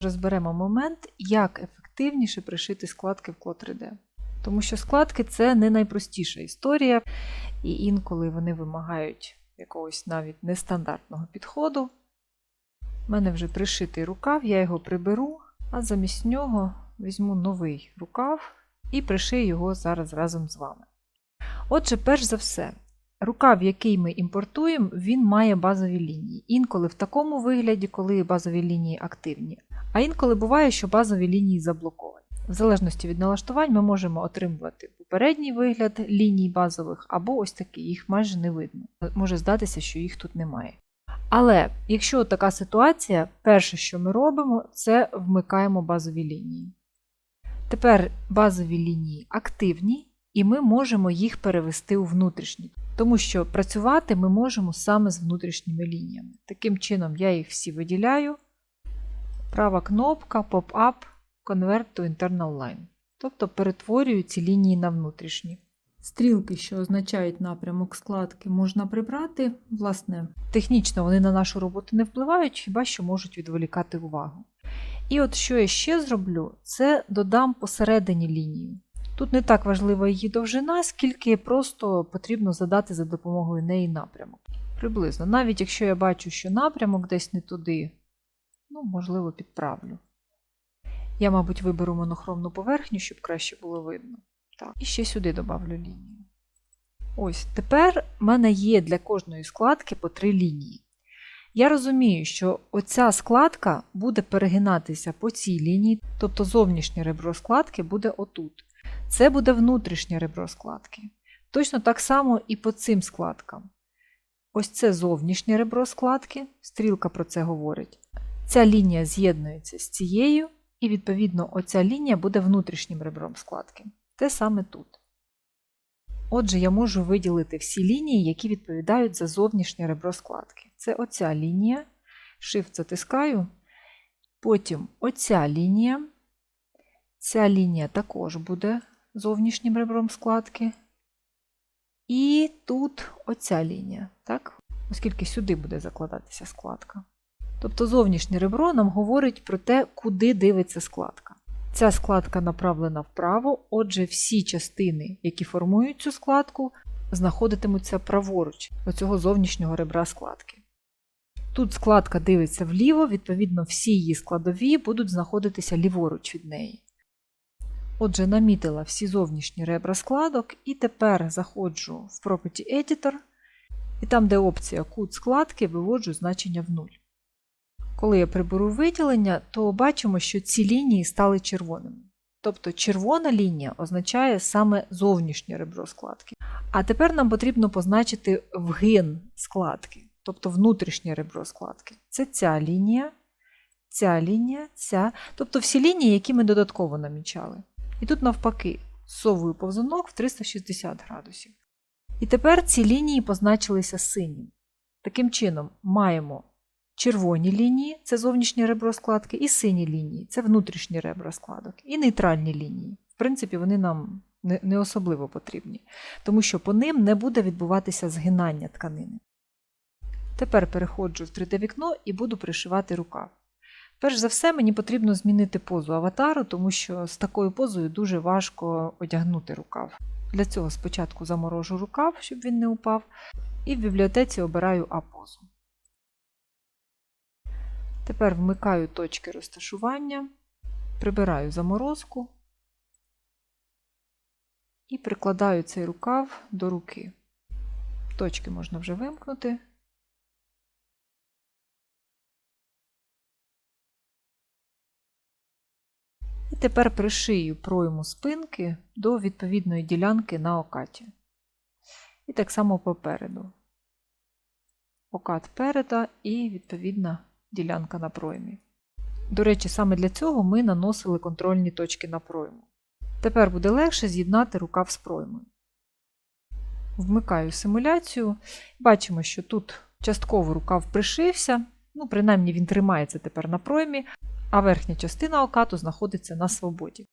Розберемо момент, як ефективніше пришити складки в Кло 3D. Тому що складки це не найпростіша історія, і інколи вони вимагають якогось навіть нестандартного підходу. У мене вже пришитий рукав, я його приберу, а замість нього візьму новий рукав і пришию його зараз разом з вами. Отже, перш за все, рукав, який ми імпортуємо, він має базові лінії. Інколи в такому вигляді, коли базові лінії активні, а інколи буває, що базові лінії заблоковані. В залежності від налаштувань ми можемо отримувати попередній вигляд ліній базових або ось такий, їх майже не видно. Може здатися, що їх тут немає. Але якщо така ситуація, перше, що ми робимо, це вмикаємо базові лінії. Тепер базові лінії активні, і ми можемо їх перевести у внутрішні, тому що працювати ми можемо саме з внутрішніми лініями. Таким чином, я їх всі виділяю. Права кнопка Pop-up Convert to Internal Line. Тобто перетворюю ці лінії на внутрішні. Стрілки, що означають напрямок складки, можна прибрати. Власне, технічно вони на нашу роботу не впливають, хіба що можуть відволікати увагу. І от що я ще зроблю, це додам посередині лінію. Тут не так важлива її довжина, скільки просто потрібно задати за допомогою неї напрямок. Приблизно, навіть якщо я бачу, що напрямок десь не туди, ну, можливо, підправлю. Я, мабуть, виберу монохромну поверхню, щоб краще було видно. Так, і ще сюди добавлю лінію. Ось, тепер в мене є для кожної складки по три лінії. Я розумію, що оця складка буде перегинатися по цій лінії, тобто зовнішнє ребро складки буде отут. Це буде внутрішнє ребро складки. Точно так само і по цим складкам. Ось це зовнішнє ребро складки, стрілка про це говорить. Ця лінія з'єднується з цією, і, відповідно, оця лінія буде внутрішнім ребром складки. Те саме тут. Отже, я можу виділити всі лінії, які відповідають за зовнішнє ребро складки. Це оця лінія. Shift затискаю. Потім оця лінія. Ця лінія також буде зовнішнім ребром складки. І тут оця лінія, так? оскільки сюди буде закладатися складка. Тобто зовнішнє ребро нам говорить про те, куди дивиться складка. Ця складка направлена вправо, отже, всі частини, які формують цю складку, знаходитимуться праворуч оцього зовнішнього ребра складки. Тут складка дивиться вліво, відповідно, всі її складові будуть знаходитися ліворуч від неї. Отже, намітила всі зовнішні ребра складок, і тепер заходжу в Property Editor, і там, де опція кут складки, виводжу значення в 0. Коли я приберу виділення, то бачимо, що ці лінії стали червоними. Тобто червона лінія означає саме зовнішнє ребро складки. А тепер нам потрібно позначити вгин складки, тобто внутрішнє ребро складки. Це ця лінія, ця лінія, ця, тобто всі лінії, які ми додатково намічали. І тут навпаки, совую повзунок в 360 градусів. І тепер ці лінії позначилися синім. Таким чином, маємо червоні лінії це зовнішнє ребро складки, і сині лінії це внутрішні ребра складок, і нейтральні лінії. В принципі, вони нам не особливо потрібні, тому що по ним не буде відбуватися згинання тканини. Тепер переходжу в 3D-вікно і буду пришивати рукав. Перш за все, мені потрібно змінити позу аватару, тому що з такою позою дуже важко одягнути рукав. Для цього спочатку заморожу рукав, щоб він не упав, і в бібліотеці обираю А-позу. Тепер вмикаю точки розташування, прибираю заморозку і прикладаю цей рукав до руки. Точки можна вже вимкнути. Тепер пришию пройму спинки до відповідної ділянки на окаті. І так само попереду. Окат переда і відповідна ділянка на проймі. До речі, саме для цього ми наносили контрольні точки на пройму. Тепер буде легше з'єднати рукав з проймою. Вмикаю симуляцію. Бачимо, що тут частково рукав пришився, ну, принаймні він тримається тепер на проймі, а верхня частина окату знаходиться на свободі.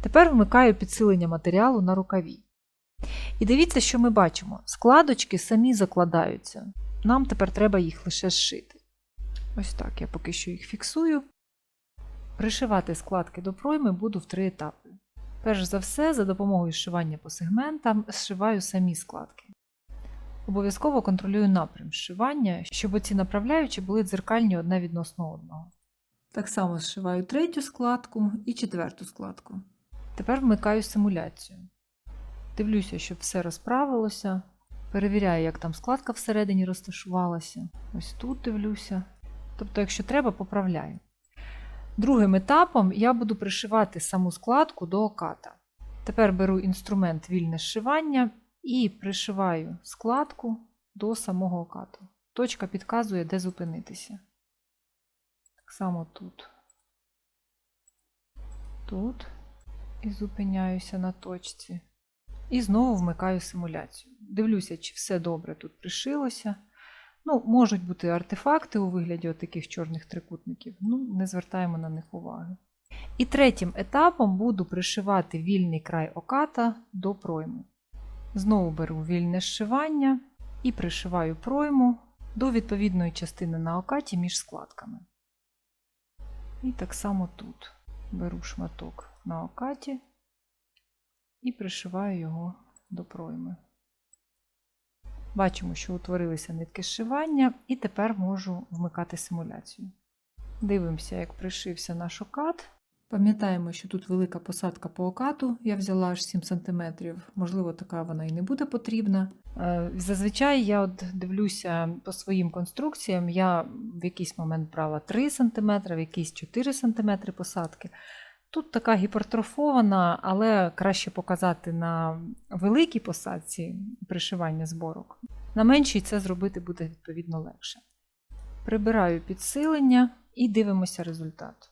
Тепер вмикаю підсилення матеріалу на рукаві. І дивіться, що ми бачимо. Складочки самі закладаються. Нам тепер треба їх лише зшити. Ось так я поки що їх фіксую. Пришивати складки до пройми буду в три етапи. Перш за все, за допомогою зшивання по сегментам зшиваю самі складки. Обов'язково контролюю напрям зшивання, щоб оці направляючі були дзеркальні одне відносно одного. Так само зшиваю третю складку і четверту складку. Тепер вмикаю симуляцію. Дивлюся, щоб все розправилося. Перевіряю, як там складка всередині розташувалася. Ось тут дивлюся. Тобто, якщо треба, поправляю. Другим етапом я буду пришивати саму складку до оката. Тепер беру інструмент вільне зшивання і пришиваю складку до самого окату. Точка підказує, де зупинитися. Так само тут. Тут. І зупиняюся на точці. І знову вмикаю симуляцію. Дивлюся, чи все добре тут пришилося. Ну, можуть бути артефакти у вигляді таких чорних трикутників, ну, не звертаємо на них уваги. І третім етапом буду пришивати вільний край оката до пройми. Знову беру вільне зшивання і пришиваю пройму до відповідної частини на окаті між складками. І так само тут беру шматок на окаті і пришиваю його до пройми. Бачимо, що утворилися нитки зшивання, і тепер можу вмикати симуляцію. Дивимося, як пришився наш окат. Пам'ятаємо, що тут велика посадка по окату, я взяла аж 7 см, можливо, така вона і не буде потрібна. Е, Зазвичай я от дивлюся по своїм конструкціям, я в якийсь момент брала 3 см, в якийсь 4 см посадки. Тут така гіпертрофована, але краще показати на великій посадці пришивання зборок. На меншій це зробити буде відповідно легше. Прибираю підсилення і дивимося результат.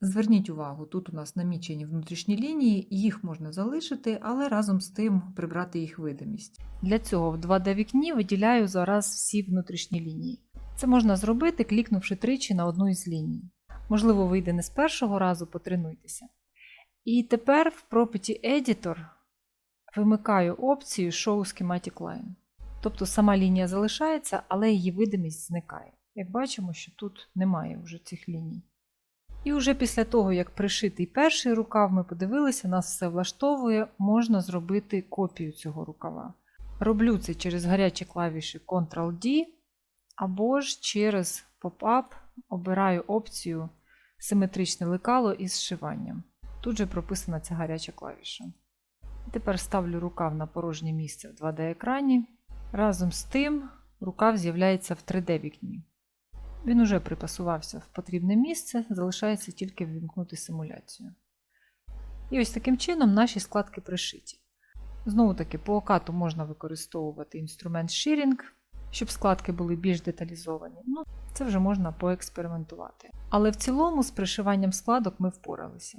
Зверніть увагу, тут у нас намічені внутрішні лінії, їх можна залишити, але разом з тим прибрати їх видимість. Для цього в 2D-вікні виділяю зараз всі внутрішні лінії. Це можна зробити, клікнувши тричі на одну із ліній. Можливо, вийде не з першого разу, потренуйтеся. І тепер в Property Editor вимикаю опцію Show Schematic Line. Тобто сама лінія залишається, але її видимість зникає. Як бачимо, що тут немає вже цих ліній. І вже після того, як пришитий перший рукав, ми подивилися, нас все влаштовує, можна зробити копію цього рукава. Роблю це через гарячі клавіші Ctrl-D або ж через поп-up обираю опцію симетричне лекало із зшиванням. Тут же прописана ця гаряча клавіша. Тепер ставлю рукав на порожнє місце в 2D-екрані. Разом з тим рукав з'являється в 3D-вікні. Він уже припасувався в потрібне місце, залишається тільки ввімкнути симуляцію. І ось таким чином наші складки пришиті. Знову таки, по окату можна використовувати інструмент Shearing, щоб складки були більш деталізовані. Ну, це вже можна поекспериментувати. Але в цілому з пришиванням складок ми впоралися.